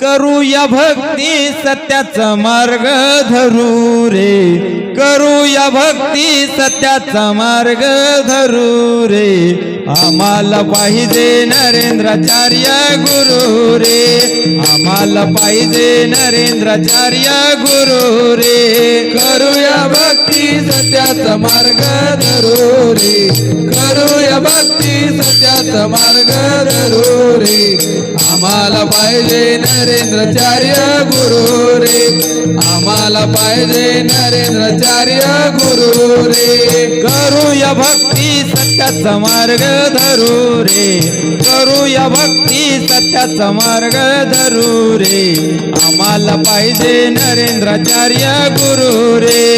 करूया भक्ती सत्याचा मार्ग धरू रे. करूया भक्ती सत्याचा मार्ग धरू रे. आम्हाला पाहिजे नरेंद्राचार्य गुरु रे. आम्हाला पाहिजे नरेंद्राचार्य गुरु रे. करूया भक्ती सत्याचा मार्ग धरू आम्हाला पाहिजे नरेंद्राचार्य गुरु रे. आम्हाला पाहिजे नरेंद्राचार्य गुरु रे. करूया भक्ती सत्याचा मार्ग धरू रे. करूया भक्ती सत्याचा मार्ग धरू रे. आम्हाला पाहिजे नरेंद्राचार्य गुरु रे.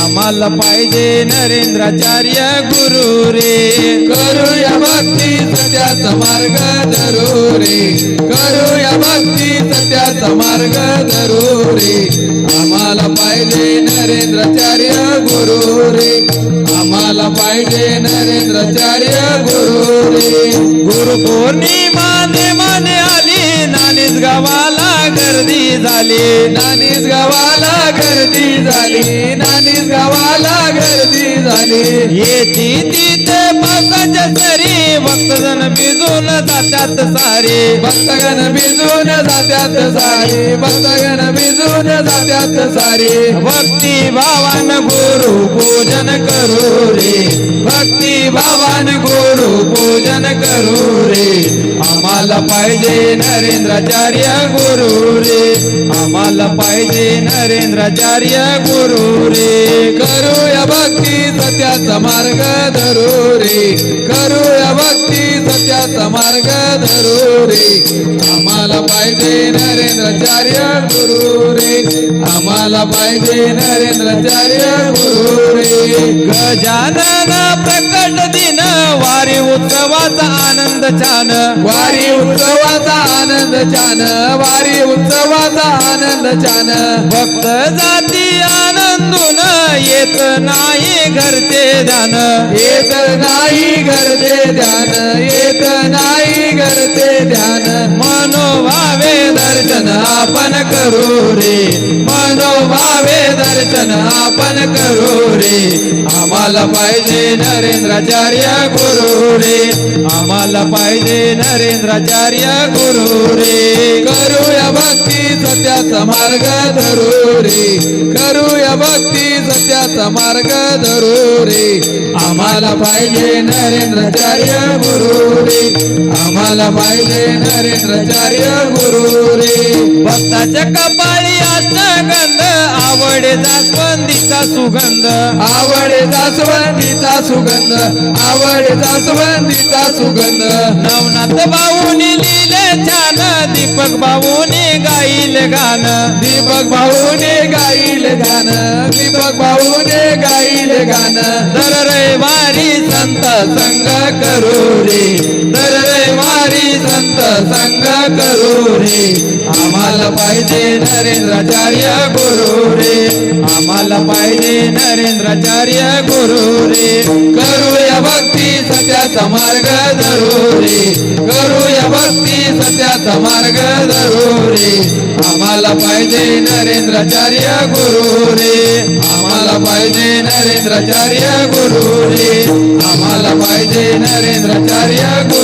आम्हाला पाहिजे नरेंद्राचार्य गुरु रे. करूया भक्ती सत्याचा मार्ग धरू रे करूया भक्ती सत्याचा मार्ग धरू रे आम्हाला पाहिजे नरेंद्राचार्य गुरु रे आम्हाला पाहिजे नरेंद्राचार्य गुरु रे गुरु पौर्णिमा माने आली नानीस गावाला गर्दी झाली. नानीस गावाला गर्दी झाली. नानीस गावाला गर्दी झाली. येती ती भक्तगण भिजून जातात सारे. भक्तगण भिजून जात्यात सारे. भक्तगण भिजून जात्यात सारे. भक्ती भावान गुरु पूजन करू रे. भक्ती भावान गुरु पूजन करू रे. आम्हाला पाहिजे नरेंद्राचार्य गुरु रे. आम्हाला पाहिजे नरेंद्राचार्य गुरु रे. करूया भक्ती सत्याचा मार्ग धरू रे. करूया भक्ती आम्हाला पाहिजे नरेंद्राचार्य गुरु रे. आम्हाला पाहिजे नरेंद्राचार्य गुरु रे. गजानन प्रकट दिन वारी उत्सवाचा आनंद छान. वारी उत्सवाचा आनंद छान. वारी उत्सवाचा आनंद छान. भक्त जाती आनंदून येत नाही घरचे ध्यान. येत नाही घरचे ध्यान. रे मनोभावे दर्शन आपण करू रे आम्हाला पाहिजे नरेंद्राचार्य गुरु रे आम्हाला पाहिजे नरेंद्राचार्य गुरु रे करूया भक्ती सत्याचा मार्ग धरू रे करूया भक्ती सत्याचा मार्ग धरू रे आम्हाला पाहिजे नरेंद्राचार्य गुरु रे आम्हाला पाहिजे नरेंद्राचार्य गुरु रे भक्ताच्या अष्टगंध आवडे जास्वंदीचा सुगंध. आवडे जास्वंदीचा सुगंध. आवडे जास्वंदीचा सुगंध. नवनाथ भाऊनी लिहिले छान दीपक भाऊनी गाईल गाणं. दीपक भाऊने गाईल गाणं. दीपक भाऊने गाईल गाणं. दर रविवारी संत संग करू. आम्हाला पाहिजे नरेंद्राचार्य गुरु रे आम्हाला पाहिजे नरेंद्राचार्य गुरु रे करूया भक्ती सत्याचा मार्ग धरू रे करूया भक्ती सत्याचा मार्ग धरू रे आम्हाला पाहिजे नरेंद्राचार्य गुरु रे आम्हाला पाहिजे नरेंद्राचार्य गुरु रे आम्हाला पाहिजे नरेंद्राचार्य गुरु